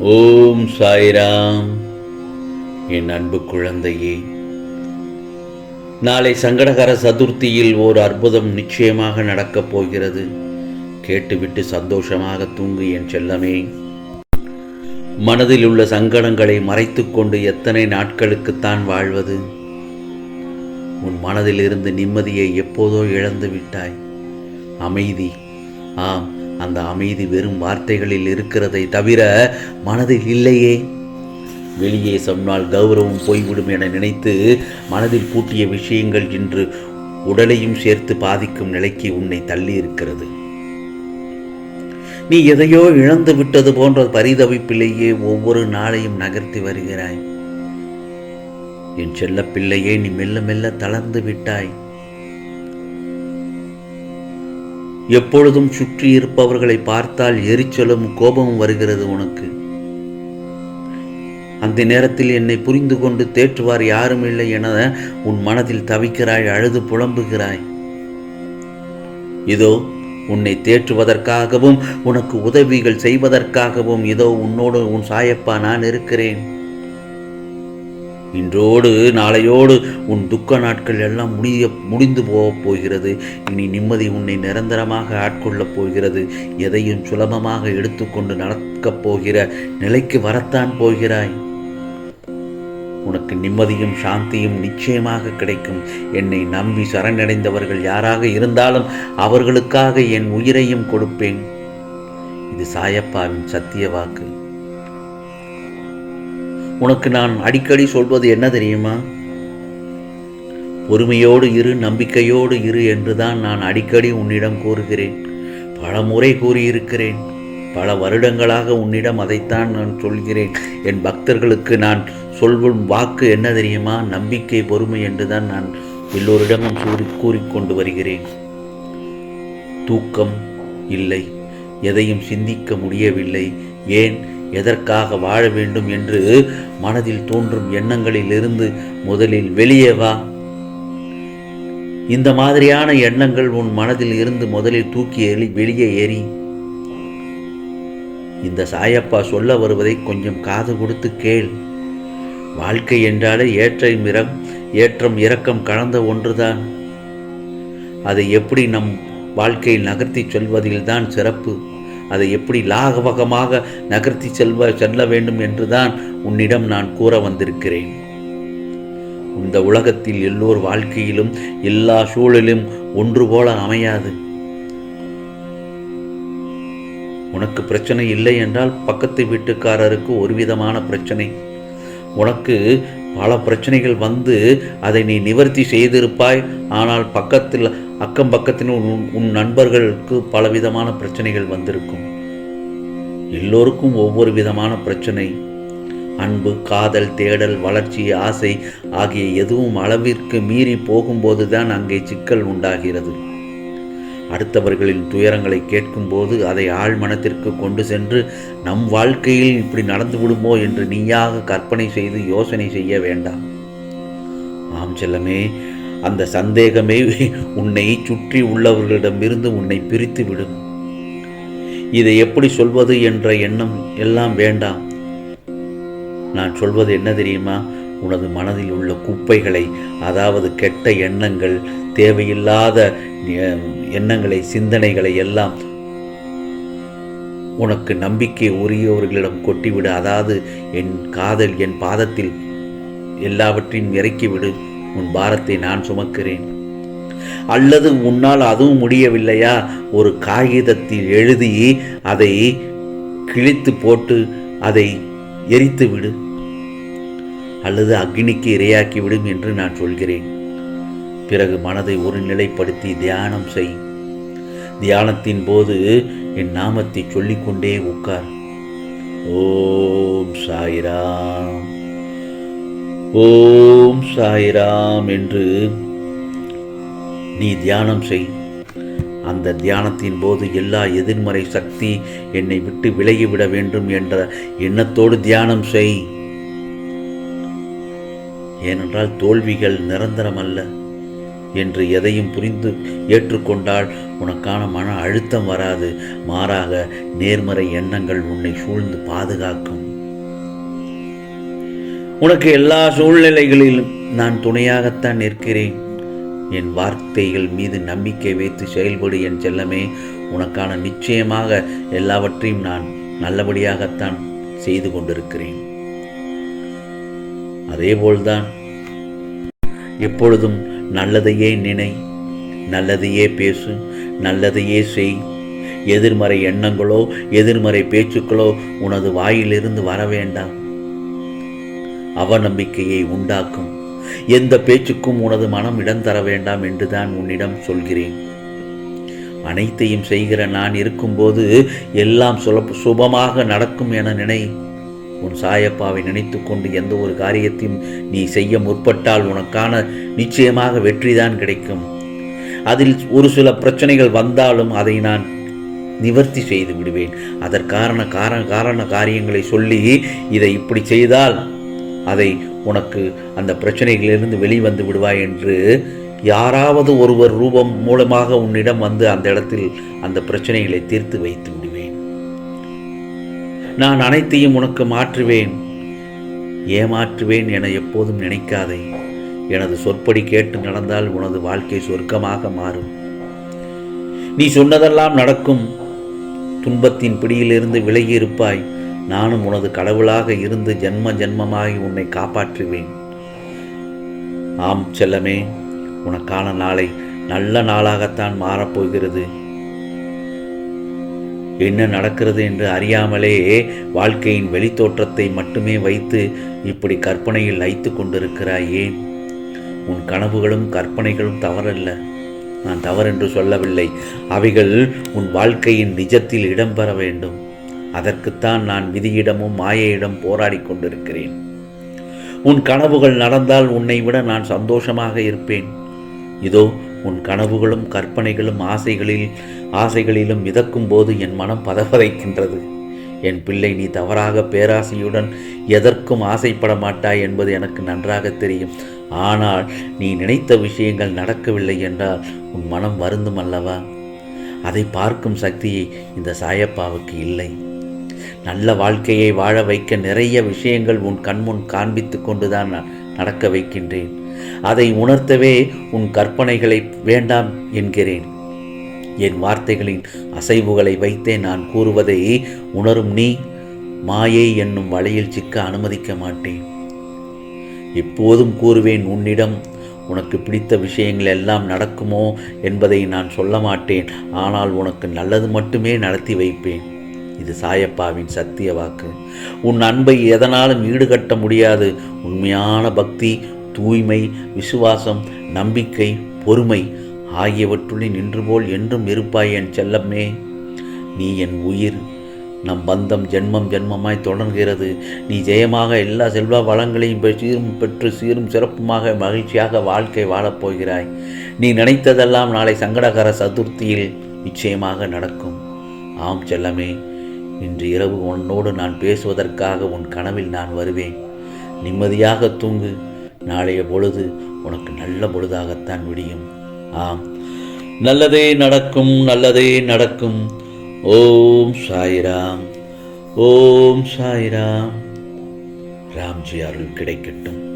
ஓம் சாய்ராம். என் அன்பு குழந்தையே நாளை சங்கடகர சதுர்த்தியில் ஓர் அற்புதம் நிச்சயமாக நடக்கப் போகிறது. கேட்டுவிட்டு சந்தோஷமாக தூங்கு என் செல்லமே. மனதில் உள்ள சங்கடங்களை மறைத்துக்கொண்டு எத்தனை நாட்களுக்குத்தான் வாழ்வது? உன் மனதிலிருந்து நிம்மதியை எப்போதோ இழந்து விட்டாய். அமைதி. ஆம் அந்த அமைதி வெறும் வார்த்தைகளில் இருக்கிறதை தவிர மனதில் இல்லையே. வெளியே சொன்னால் கௌரவம் போய்விடும் என நினைத்து மனதில் பூட்டிய விஷயங்கள் இன்று உடலையும் சேர்த்து பாதிக்கும் நிலைக்கு உன்னை தள்ளி இருக்கிறது நீ எதையோ இழந்து விட்டது போன்ற பரிதவிப்பிலேயே ஒவ்வொரு நாளையும் நகர்த்தி வருகிறாய். என் செல்ல பிள்ளையே நீ மெல்ல மெல்ல தளர்ந்து விட்டாய். எப்பொழுதும் சுற்றி இருப்பவர்களை பார்த்தால் எரிச்சலும் கோபமும் வருகிறது உனக்கு. அந்த நேரத்தில் என்னை புரிந்து கொண்டு தேற்றுவார் யாரும் இல்லை என உன் மனதில் தவிக்கிறாய் அழுது புலம்புகிறாய். இதோ உன்னை தேற்றுவதற்காகவும் உனக்கு உதவிகள் செய்வதற்காகவும் இதோ உன்னோடு உன் சாயப்பா நான் இருக்கிறேன். இன்றோடு நாளையோடு உன் துக்க நாட்கள் எல்லாம் முடிய முடிந்து போகப் போகிறது. இனி நிம்மதி உன்னை நிரந்தரமாக ஆட்கொள்ளப் போகிறது. எதையும் சுலபமாக எடுத்துக்கொண்டு நடக்கப் போகிற நிலைக்கு வரத்தான் போகிறாய். உனக்கு நிம்மதியும் சாந்தியும் நிச்சயமாக கிடைக்கும். என்னை நம்பி சரணடைந்தவர்கள் யாராக இருந்தாலும் அவர்களுக்காக என் உயிரையும் கொடுப்பேன். இது சாயப்பாவின் சத்திய வாக்கு. உனக்கு நான் அடிக்கடி சொல்வது என்ன தெரியுமா? பொறுமையோடு இரு நம்பிக்கையோடு இரு என்றுதான் நான் அடிக்கடி உன்னிடம் கூறுகிறேன். பல முறை கூறியிருக்கிறேன். பல வருடங்களாக உன்னிடம் அதைத்தான் நான் சொல்கிறேன். என் பக்தர்களுக்கு நான் சொல்வும் வாக்கு என்ன தெரியுமா? நம்பிக்கை பொறுமை என்றுதான் நான் எல்லோரிடமும் கூறி கூறிக்கொண்டு வருகிறேன். தூக்கம் இல்லை. எதையும் சிந்திக்க முடியவில்லை. ஏன்? எதற்காக வாழ வேண்டும் என்று மனதில் தோன்றும் எண்ணங்களிலிருந்து முதலில் வெளியே வா. இந்த மாதிரியான எண்ணங்கள் உன் மனதில் இருந்து முதலில் தூக்கி எறி வெளியே ஏறி. இந்த சாயப்பா சொல்ல வருவதை கொஞ்சம் காது கொடுத்து கேள். வாழ்க்கை என்றாலே ஏற்ற இறம் ஏற்றம் இரக்கம் கலந்த ஒன்றுதான். அதை எப்படி நம் வாழ்க்கையில் நகர்த்தி செல்வதில்தான் சிறப்பு. அதை எப்படி லாகவகமாக நகர்த்தி செல்வ செல்ல வேண்டும் என்றுதான் உன்னிடம் நான் கூற வந்திருக்கிறேன். இந்த உலகத்தில் எல்லோர் வாழ்க்கையிலும் எல்லா சூழலும் ஒன்று போல அமையாது. உனக்கு பிரச்சனை இல்லை என்றால் பக்கத்து வீட்டுக்காரருக்கு ஒரு விதமான பிரச்சனை. உனக்கு பல பிரச்சனைகள் வந்து அதை நீ நிவர்த்தி செய்திருப்பாய். ஆனால் பக்கத்தில் அக்கம் பக்கத்தில் உன் உன் நண்பர்களுக்கு பலவிதமான பிரச்சனைகள் வந்திருக்கும். எல்லோருக்கும் ஒவ்வொரு விதமான பிரச்சனை. அன்பு காதல் தேடல் வளர்ச்சி ஆசை ஆகிய எதுவும் அளவிற்கு மீறி போகும்போது தான் அங்கே சிக்கல் உண்டாகிறது. அடுத்தவர்களின் துயரங்களை கேட்கும்போது அதை ஆழ் மனத்திற்கு கொண்டு சென்று நம் வாழ்க்கையில் இப்படி நடந்து விடுமோ என்று நீயாக கற்பனை செய்து யோசனை செய்ய வேண்டாம். ஆம் செல்லமே அந்த சந்தேகமே உன்னை சுற்றி உள்ளவர்களிடமிருந்து உன்னை பிரித்து விடும். இதை எப்படி சொல்வது என்ற எண்ணம் எல்லாம் வேண்டாம். நான் சொல்வது என்ன தெரியுமா? உனது மனதில் உள்ள குப்பைகளை அதாவது கெட்ட எண்ணங்கள் தேவையில்லாத எண்ணங்களை சிந்தனைகளை எல்லாம் உனக்கு நம்பிக்கை உரியவர்களிடம் கொட்டிவிடு. அதாவது என் காதல் என் பாதத்தில் எல்லாவற்றையும் இறக்கிவிடு. உன் பாரத்தை நான் சுமக்கிறேன். அல்லது உன்னால் அதுவும் முடியவில்லையா? ஒரு காகிதத்தில் எழுதி அதை கிழித்து போட்டு அதை எரித்து விடு அல்லது அக்னிக்கு இரையாக்கி விடும் என்று நான் சொல்கிறேன். பிறகு மனதை ஒருநிலைப்படுத்தி தியானம் செய். தியானத்தின் போது என் நாமத்தை சொல்லிக்கொண்டே உட்கார். ஓம் சாய்ராம். ஓம் சாய்ராம் என்று நீ தியானம் செய். அந்த தியானத்தின் போது எல்லா எதிர்மறை சக்தி என்னை விட்டு விலகிவிட வேண்டும் என்ற எண்ணத்தோடு தியானம் செய். ஏனென்றால் தோல்விகள் நிரந்தரம் அல்ல என்று எதையும் புரிந்து ஏற்றுக்கொண்டால் உனக்கான மன அழுத்தம் வராது. மாறாக நேர்மறை எண்ணங்கள் உன்னை சூழ்ந்து பாதுகாக்கும். உனக்கு எல்லா சூழ்நிலைகளிலும் நான் துணையாகத்தான் நிற்கிறேன். என் வார்த்தைகள் மீது நம்பிக்கை வைத்து செயல்படு என் செல்லமே. உனக்கான நிச்சயமாக எல்லாவற்றையும் நான் நல்லபடியாகத்தான் செய்து கொண்டிருக்கிறேன். அதேபோல்தான் எப்பொழுதும் நல்லதையே நினை நல்லதையே பேசு நல்லதையே செய். எதிர்மறை எண்ணங்களோ எதிர்மறை பேச்சுக்களோ உனது வாயிலிருந்து வர வேண்டாம். அவநம்பிக்கையை உண்டாக்கும். எந்த பேச்சுக்கும் உனது மனம் இடம் தர வேண்டாம் என்றுதான் உன்னிடம் சொல்கிறேன். அனைத்தையும் செய்கிற நான் இருக்கும்போது எல்லாம் சுல சுபமாக நடக்கும் என நினை. உன் சாயப்பாவை நினைத்து கொண்டு எந்த ஒரு காரியத்தையும் நீ செய்ய முற்பட்டால் உனக்கான நிச்சயமாக வெற்றிதான் கிடைக்கும். அதில் ஒரு சில பிரச்சனைகள் வந்தாலும் அதை நான் நிவர்த்தி செய்து விடுவேன். அதற்கான காரண காரண காரியங்களை சொல்லி இதை இப்படி செய்தால் அதை உனக்கு அந்த பிரச்சனைகளிலிருந்து வெளிவந்து விடுவாய் என்று யாராவது ஒருவர் ரூபம் மூலமாக உன்னிடம் வந்து அந்த இடத்தில் அந்த பிரச்சனைகளை தீர்த்து வைத்து விடுவேன். நான் அனைத்தையும் உனக்கு மாற்றுவேன். ஏமாற்றுவேன் என எப்போதும் நினைக்காதே. எனது சொற்படி கேட்டு நடந்தால் உனது வாழ்க்கை சொர்க்கமாக மாறும். நீ சொன்னதெல்லாம் நடக்கும். துன்பத்தின் பிடியிலிருந்து விலகி இருப்பாய் நானும் உனது கடவுளாக இருந்து ஜென்ம ஜென்மமாகி உன்னை காப்பாற்றுவேன். ஆம் செல்லமே உனக்கான நாளை நல்ல நாளாகத்தான் மாறப்போகிறது. என்ன நடக்கிறது என்று அறியாமலே வாழ்க்கையின் வெளித்தோற்றத்தை மட்டுமே வைத்து இப்படி கற்பனையில் வைத்து கொண்டிருக்கிறாயே. ஏன் உன் கனவுகளும் கற்பனைகளும் தவறல்ல. நான் தவறென்று சொல்லவில்லை. அவைகள் உன் வாழ்க்கையின் நிஜத்தில் இடம்பெற வேண்டும். அதற்குத்தான் நான் விதியிடமும் மாயையிடம் போராடி கொண்டிருக்கிறேன். உன் கனவுகள் நடந்தால் உன்னை விட நான் சந்தோஷமாக இருப்பேன். இதோ உன் கனவுகளும் கற்பனைகளும் ஆசைகளில் ஆசைகளிலும் மிதக்கும் போது என் மனம் பதபதைக்கின்றது என் பிள்ளை நீ தவறாக பேராசையுடன் எதற்கும் ஆசைப்பட மாட்டாய் என்பது எனக்கு நன்றாக தெரியும். ஆனால் நீ நினைத்த விஷயங்கள் நடக்கவில்லை என்றால் உன் மனம் வருந்தும் அல்லவா? அதை பார்க்கும் சக்தியை இந்த சாயப்பாவுக்கு இல்லை. நல்ல வாழ்க்கையை வாழ வைக்க நிறைய விஷயங்கள் உன் கண்முன் காண்பித்து கொண்டுதான் நடக்க வைக்கின்றேன். அதை உணர்த்தவே உன் கற்பனைகளை வேண்டாம் என்கிறேன். என் வார்த்தைகளின் அசைவுகளை வைத்தே நான் கூறுவதை உணரும் நீ மாயை என்னும் வலையில் சிக்க அனுமதிக்க மாட்டேன். எப்போதும் கூறுவேன் உன்னிடம் உனக்கு பிடித்த விஷயங்கள் எல்லாம் நடக்குமோ? என்பதை நான் சொல்ல மாட்டேன். ஆனால் உனக்கு நல்லது மட்டுமே நடத்தி வைப்பேன். இது சாயப்பாவின் சத்திய வாக்கு. உன் அன்பை எதனாலும் ஈடுகட்ட முடியாது. உண்மையான பக்தி தூய்மை விசுவாசம் நம்பிக்கை பொறுமை ஆகியவற்றுள்ளே நின்று போல் என்றும் இருப்பாய் என் செல்லம்மே நீ என் உயிர். நம் பந்தம் ஜென்மம் ஜென்மமாய் தொடர்கிறது. நீ ஜெயமாக எல்லா செல்வ வளங்களையும் பெ- சீரும் பெற்று சீரும் சிறப்புமாக மகிழ்ச்சியாக வாழ்க்கை வாழப் போகிறாய். நீ நினைத்ததெல்லாம் நாளை சங்கடகர சதுர்த்தியில் நிச்சயமாக நடக்கும். ஆம் செல்லமே இன்று இரவு உன்னோடு நான் பேசுவதற்காக உன் கனவில் நான் வருவேன். நிம்மதியாக தூங்கு. நாளைய பொழுது உனக்கு நல்ல பொழுதாகத்தான் விடியும். ஆம். நல்லதே நடக்கும் நல்லதே நடக்கும். ஓம் சாய்ராம். ஓம் சாய்ராம். ராம்ஜி அருள் கிடைக்கட்டும்.